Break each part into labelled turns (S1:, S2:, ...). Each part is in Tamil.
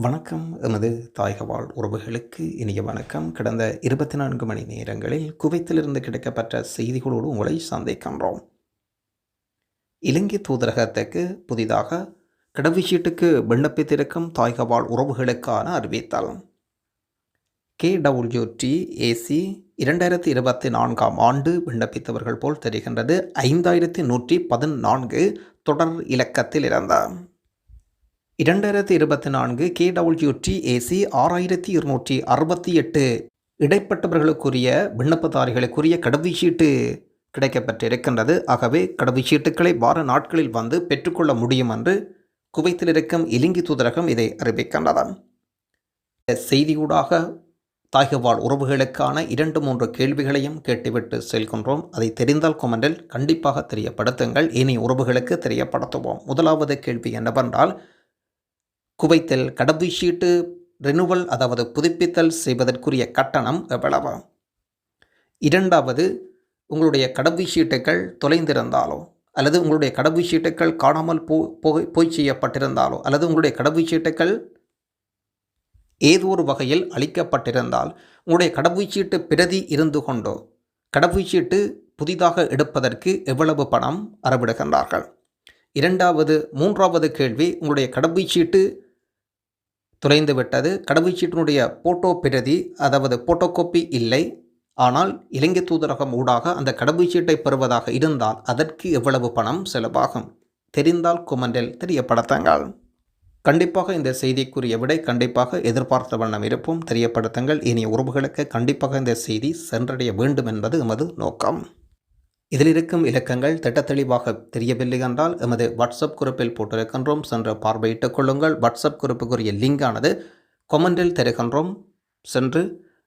S1: வணக்கம். எமது தாயகவாழ் உறவுகளுக்கு இனிய வணக்கம். கடந்த இருபத்தி நான்கு மணி நேரங்களில் குவைத்திலிருந்து கிடைக்கப்பட்ட செய்திகளோடு உங்களை சந்திக்கின்றோம். இலங்கை தூதரகத்துக்கு புதிதாக கடவுச்சீட்டுக்கு விண்ணப்பித்திருக்கும் தாயகவாழ் உறவுகளுக்கான அறிவித்தல். கே டபிள்யூடி ஏசி இரண்டாயிரத்தி இருபத்தி நான்காம் ஆண்டு விண்ணப்பித்தவர்கள் போல் தெரிகின்றது ஐந்தாயிரத்தி நூற்றி பதினான்கு தொடர் இலக்கத்தில் இருந்தார் இரண்டாயிரத்தி இருபத்தி நான்கு கேடபிள்யூடி ஏசி ஆறாயிரத்தி இருநூற்றி அறுபத்தி எட்டு. இடைப்பட்டவர்களுக்குரிய விண்ணப்பதாரிகளுக்குரிய கடவுச்சீட்டு கிடைக்கப்பட்டிருக்கின்றது. ஆகவே கடவுச்சீட்டுக்களை வார நாட்களில் வந்து பெற்றுக்கொள்ள முடியும் என்று குவைத்தில் இருக்கும் இலங்கை தூதரகம் இதை அறிவிக்கின்றது. செய்தியூடாக தாய்கவாழ் உறவுகளுக்கான இரண்டு மூன்று கேள்விகளையும் கேட்டுவிட்டு செல்கின்றோம். அதை தெரிந்தால் கொமெண்டில் கண்டிப்பாக தெரியப்படுத்துங்கள். இனி உறவுகளுக்கு தெரியப்படுத்துவோம். முதலாவது கேள்வி என்னவென்றால் குவைத்தில் கடவுச்சீட்டு ரெனுவல் அதாவது புதுப்பித்தல் செய்வதற்குரிய கட்டணம் எவ்வளவு? இரண்டாவது உங்களுடைய கடவுச்சீட்டுகள் தொலைந்திருந்தாலோ அல்லது உங்களுடைய கடவுச்சீட்டுகள் காணாமல் போ போய் போய் செய்யப்பட்டிருந்தாலோ அல்லது உங்களுடைய கடவுச்சீட்டுகள் ஏதோ ஒரு வகையில் அளிக்கப்பட்டிருந்தால் உங்களுடைய கடவுச்சீட்டு பிரதி இருந்து கொண்டோ கடவுச்சீட்டு புதிதாக எடுப்பதற்கு எவ்வளவு பணம் அறவிடுகின்றார்கள்? இரண்டாவது மூன்றாவது கேள்வி உங்களுடைய கடவுச்சீட்டு தொலைந்துவிட்டது கடவுச்சீட்டினுடைய போட்டோ பிரதி அதாவது போட்டோகோப்பி இல்லை. ஆனால் இலங்கை தூதரகம் ஊடாக அந்த கடவுச்சீட்டை பெறுவதாக இருந்தால் அதற்கு எவ்வளவு பணம் செலவாகும்? தெரிந்தால் குமண்டில் தெரியப்படுத்துங்கள். கண்டிப்பாக இந்த செய்திக்குரிய விடை கண்டிப்பாக எதிர்பார்த்த வண்ணம் இருப்போம் தெரியப்படுத்துங்கள். இனிய உறவுகளுக்கு கண்டிப்பாக இந்த செய்தி சென்றடைய வேண்டும் என்பது எமது நோக்கம். இதில் இருக்கும் இலக்கங்கள் திட்டத்தெளிவாக தெரியவில்லை என்றால் எமது வாட்ஸ்அப் குறிப்பில் போட்டிருக்கின்றோம். சென்று பார்வையிட்டுக் கொள்ளுங்கள். வாட்ஸ்அப் குறிப்புக்குரிய லிங்கானது கொமெண்டில் தருகின்றோம். சென்று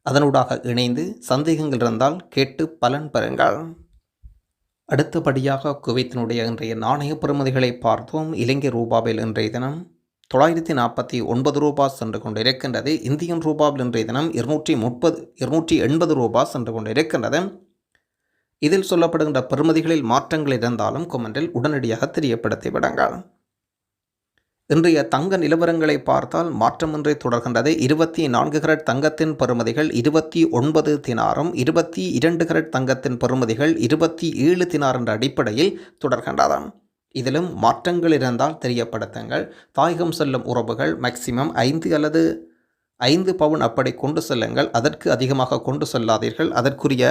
S1: அதனூடாக இணைந்து சந்தேகங்கள் இருந்தால் கேட்டு பலன் பெறுங்கள். அடுத்தபடியாக குவைத்தினுடைய இன்றைய நாணய பெறுமதிகளை பார்த்தோம். இலங்கை ரூபாவில் இன்றைய தினம் தொள்ளாயிரத்தி நாற்பத்தி ஒன்பது ரூபா சென்று கொண்டிருக்கின்றது. இந்தியன் ரூபாவில் இன்றைய தினம் இருநூற்றி முப்பது இருநூற்றி எண்பது ரூபா சென்று கொண்டு இருக்கின்றது இதில் சொல்லப்படுகின்ற பெறுமதிகளில் மாற்றங்கள் இருந்தாலும் கொமெண்டில் உடனடியாக தெரியப்படுத்தி விடுங்கள். இன்றைய தங்க நிலவரங்களை பார்த்தால் மாற்றமின்றி தொடர்கின்றது. இருபத்தி நான்கு கரட் தங்கத்தின் பெறுமதிகள் இருபத்தி ஒன்பது தினாரும் இருபத்தி இரண்டு கரட் தங்கத்தின் பெறுமதிகள் இருபத்தி ஏழு தினார் என்ற அடிப்படையில் தொடர்கின்றதாம் இதிலும் மாற்றங்கள் இருந்தால் தெரியப்படுத்துங்கள். தாயகம் செல்லும் உறவுகள் மேக்சிமம் ஐந்து அல்லது ஐந்து பவுன் அப்படி கொண்டு செல்லுங்கள். அதற்கு அதிகமாக கொண்டு செல்லாதீர்கள். அதற்குரிய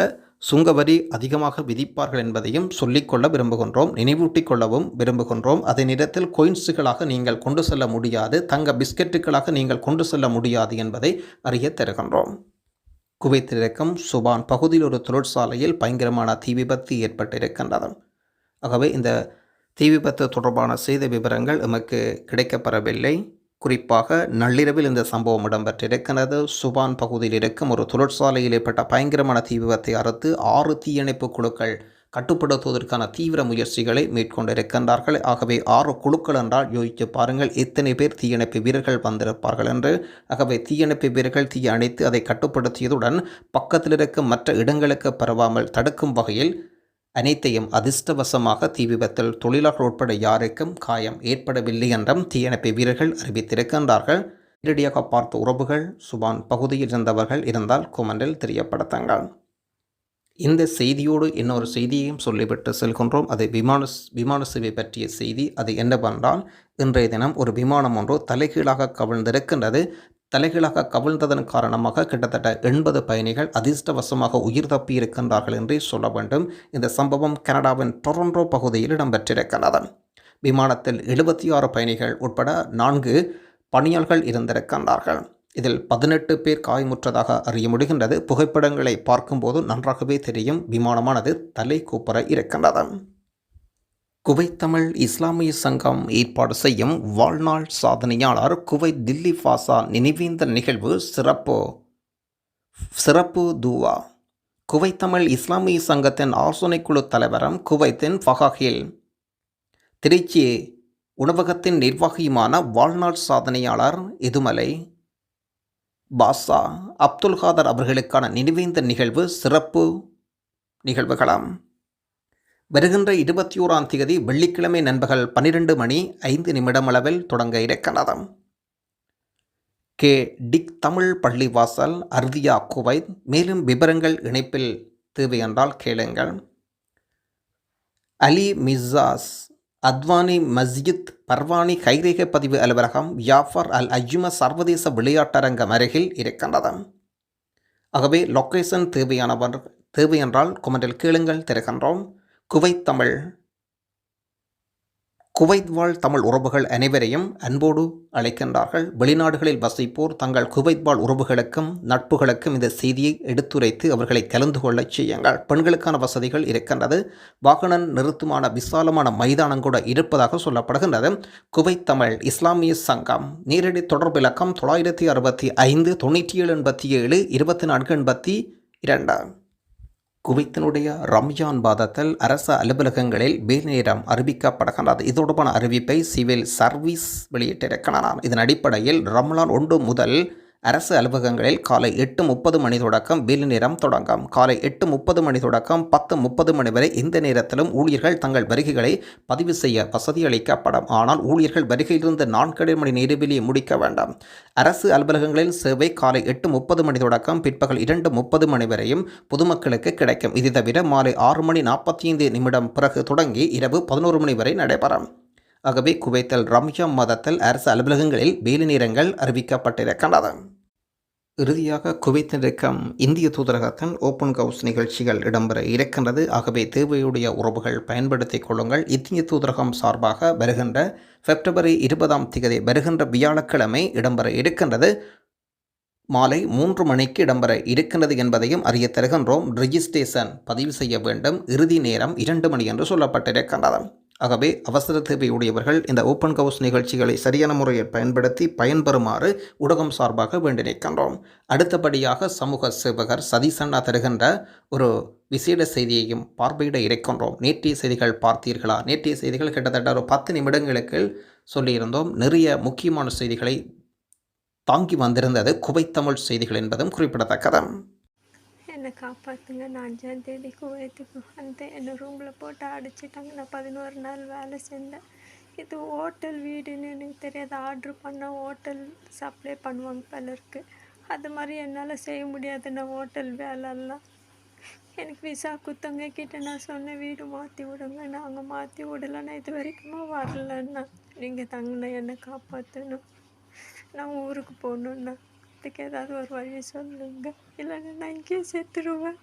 S1: சுங்கவரி அதிகமாக விதிப்பார்கள் என்பதையும் சொல்லிக்கொள்ள விரும்புகின்றோம். நினைவூட்டிக் கொள்ளவும் விரும்புகின்றோம். அதே நேரத்தில் கொயின்ஸுகளாக நீங்கள் கொண்டு செல்ல முடியாது. தங்க பிஸ்கெட்டுகளாக நீங்கள் கொண்டு செல்ல முடியாது என்பதை அறிய தருகின்றோம். குவைத்திலிருக்கும் சுபான் பகுதியில் ஒரு தொழிற்சாலையில் பயங்கரமான தீ விபத்து ஏற்பட்டிருக்கின்றது. ஆகவே இந்த தீ விபத்து தொடர்பான செய்த விவரங்கள் எமக்கு கிடைக்கப்பெறவில்லை. குறிப்பாக நள்ளிரவில் இந்த சம்பவம் இடம்பெற்றிருக்கிறது சுபான் பகுதியில் இருக்கும் ஒரு தொழிற்சாலையில் ஏற்பட்ட பயங்கரமான தீ விபத்தை அடுத்து ஆறு தீயணைப்பு குழுக்கள் கட்டுப்படுத்துவதற்கான தீவிர முயற்சிகளை மேற்கொண்டிருக்கின்றார்கள். ஆகவே ஆறு குழுக்கள் என்றால் யோசித்து பாருங்கள் எத்தனை பேர் தீயணைப்பு வீரர்கள் வந்திருப்பார்கள் என்று. ஆகவே தீயணைப்பு வீரர்கள் தீ அணைத்து அதை கட்டுப்படுத்தியதுடன் பக்கத்தில் இருக்கும் மற்ற இடங்களுக்கு பரவாமல் தடுக்கும் வகையில் அனைத்தையும் அதிர்ஷ்டவசமாக தீ விபத்தில் தொழிலாளர் உட்பட யாருக்கும் காயம் ஏற்படவில்லை என்றும் தீயணைப்பு வீரர்கள் அறிவித்திருக்கின்றார்கள். நேரடியாக பார்த்த உறவுகள் சுபான் பகுதியில் இருந்தவர்கள் இருந்தால் கொமெண்டில் தெரியப்படுத்துங்கள். இந்த செய்தியோடு இன்னொரு செய்தியையும் சொல்லிவிட்டு செல்கின்றோம். அது விமான விமான சேவை பற்றிய செய்தி. அது என்னவென்றால் இன்றைய தினம் ஒரு விமானம் ஒன்று தலைகீழாக கவிழ்ந்திருக்கின்றது. தலைகளாக கவிழ்ந்ததன் காரணமாக கிட்டத்தட்ட எண்பது பயணிகள் அதிர்ஷ்டவசமாக உயிர் தப்பி இருக்கின்றார்கள் என்றே சொல்ல வேண்டும். இந்த சம்பவம் கனடாவின் டொரண்டோ பகுதியில் இடம்பெற்றிருக்கிறது. விமானத்தில் எழுபத்தி ஆறு பயணிகள் உட்பட நான்கு பணியாளர்கள் இருந்திருக்கின்றார்கள். இதில் பதினெட்டு பேர் காயமுற்றதாக அறிய முடிகின்றது. புகைப்படங்களை பார்க்கும்போது நன்றாகவே தெரியும். விமானமானது தலை கூப்பர இருக்கின்றது. குவைத் தமிழ் இஸ்லாமிய சங்கம் ஏற்பாடு செய்யும் வாழ்நாள் சாதனையாளர் குவைத் தில்லி ஃபாசா நினைவேந்த நிகழ்வு சிறப்பு. சிறப்பு தூவா. குவைத் தமிழ் இஸ்லாமிய சங்கத்தின் ஆலோசனைக்குழு தலைவரும் குவைத்தின் ஃபஹாஹில் திருச்சி உணவகத்தின் நிர்வாகியுமான வாழ்நாள் சாதனையாளர் எதுமலை. பாஷா அப்துல் காதர் அவர்களுக்கான நினைவேந்த நிகழ்வு சிறப்பு. நிகழ்வுகளாம். வருகின்ற இருபத்தி ஓராம் தேதி வெள்ளிக்கிழமை நண்பகல் பன்னிரண்டு மணி ஐந்து நிமிடம் அளவில் தொடங்க இருக்கிறது கே. டிக் தமிழ் பள்ளிவாசல் அர்தியா குவைத். மேலும் விவரங்கள் இணைப்பில் தேவை என்றால் கேளுங்கள். அலி மிர்சாஸ் அத்வானி மஸ்ஜித் பர்வானி கைரேகை பதிவு அலுவலகம் யாஃபர் அல் அஜ்ம சர்வதேச விளையாட்டரங்கம் அருகில் இருக்கின்றது ஆகவே லொக்கேஷன் தேவையானவர் தேவை என்றால் கொமெண்டில் கேளுங்கள் திறக்கின்றோம். குவைத் தமிழ். குவைத் வாழ் தமிழ் உறவுகள் அனைவரையும் அன்போடு அழைக்கின்றார்கள். வெளிநாடுகளில் வசிப்போர் தங்கள் குவைத் வாழ் உறவுகளுக்கும் நட்புகளுக்கும் இந்த செய்தியை எடுத்துரைத்து அவர்களை கலந்து கொள்ளச் செய்யுங்கள். பெண்களுக்கான வசதிகள் இருக்கின்றது. வாகனம் நிறுத்துமான விசாலமான மைதானம் கூட இருப்பதாக சொல்லப்படுகின்றது. குவைத் தமிழ் இஸ்லாமிய சங்கம். நேரடி தொடர்பு இலக்கம் தொள்ளாயிரத்தி அறுபத்தி ஐந்து தொண்ணூற்றி ஏழு எண்பத்தி ஏழு இருபத்தி நான்கு எண்பத்தி இரண்டு. குவைத்தினுடைய ரம்ஜான் பாதத்தில் அரச அலுவலகங்களில் பேர்நேரம் அறிவிக்கப்படுகின்றது இது தொடர்பான அறிவிப்பை சிவில் சர்வீஸ் வெளியிட்டிருக்கிறார். இதன் அடிப்படையில் ரம்லான் ஒன்று முதல் அரசு அலுவலகங்களில் காலை எட்டு முப்பது மணி தொடக்கம் வேலை நேரம் தொடங்கும். காலை எட்டு முப்பது மணி தொடக்கம் பத்து முப்பது மணி வரை எந்த நேரத்திலும் ஊழியர்கள் தங்கள் வருகைகளை பதிவு செய்ய வசதி அளிக்கப்படும். ஆனால் ஊழியர்கள் வருகையிலிருந்து நான்கரை மணி நேரவிலேயே முடிக்க வேண்டாம். அரசு அலுவலகங்களில் சேவை காலை எட்டு முப்பது மணி தொடக்கம் பிற்பகல் இரண்டு முப்பது மணி வரையும் பொதுமக்களுக்கு கிடைக்கும். இது தவிர மாலை ஆறு மணி நாற்பத்தி ஐந்து நிமிடம் பிறகு தொடங்கி இரவு பதினோரு மணி வரை நடைபெறும். ஆகவே குவைத்தல் ரம்யம் மதத்தில் அரசு அலுவலகங்களில் வேலை நேரங்கள் அறிவிக்கப்பட்டிருக்கின்றது இறுதியாக குவைத்திற்கும் இந்திய தூதரகத்தின் ஓப்பன் ஹவுஸ் நிகழ்ச்சிகள் இடம்பெற இருக்கின்றது. ஆகவே தேவையுடைய உறவுகள் பயன்படுத்திக் கொள்ளுங்கள். இந்திய தூதரகம் சார்பாக வருகின்ற பிப்ரவரி இருபதாம் தேதி வருகின்ற வியாழக்கிழமை இடம்பெற இருக்கின்றது. மாலை மூன்று மணிக்கு இடம்பெற இருக்கின்றது என்பதையும் அறிய தருகின்றோம். ரிஜிஸ்ட்ரேஷன் பதிவு செய்ய வேண்டும். இறுதி நேரம் இரண்டு மணி என்று சொல்லப்பட்டிருக்கின்றது. ஆகவே அவசர தேவையுடையவர்கள் இந்த ஓப்பன் ஹவுஸ் நிகழ்ச்சிகளை சரியான முறையில் பயன்படுத்தி பயன்பெறுமாறு ஊடகம் சார்பாக வேண்டி நிற்கின்றோம் அடுத்தபடியாக சமூக சேவகர் சதீசண்ணா தருகின்ற ஒரு விசேட செய்தியையும் பார்வையிட இருக்கின்றோம். நேற்றைய செய்திகள் பார்த்தீர்களா? நேற்றைய செய்திகள் கிட்டத்தட்ட ஒரு பத்து நிமிடங்களுக்கு சொல்லியிருந்தோம். நிறைய முக்கியமான செய்திகளை தாங்கி வந்திருந்தது குவைத்தமிழ் செய்திகள் என்பதும் குறிப்பிடத்தக்கது.
S2: என்னை காப்பாற்றுங்க நான் அஞ்சாம் தேதி குவைத்துக்கு வந்தேன். என்னை ரூமில் போட்டு அடிச்சிட்டாங்க. நான் பதினோரு நாள் வேலை செஞ்சேன். இது ஹோட்டல் வீடுன்னு எனக்கு தெரியாது. ஆர்ட்ரு பண்ணால் ஹோட்டல் சப்ளை பண்ணுவாங்க பலருக்கு அது மாதிரி என்னால் செய்ய முடியாது நான் ஹோட்டல் வேலைலாம் எனக்கு விசா குத்தவங்க கிட்டே நான் சொன்னேன் வீடு மாற்றி விடுங்க. நாங்கள் மாற்றி விடலன்னா நான் இது வரைக்குமா வரலன்னா நீங்கள் தங்கின என்னை காப்பாற்றணும் நான் ஊருக்கு போகணுன்னா அதுக்கு ஏதாவது ஒரு வழி சொல்லுங்க. இல்லைன்னா நான் இங்கேயே செத்துருவேன்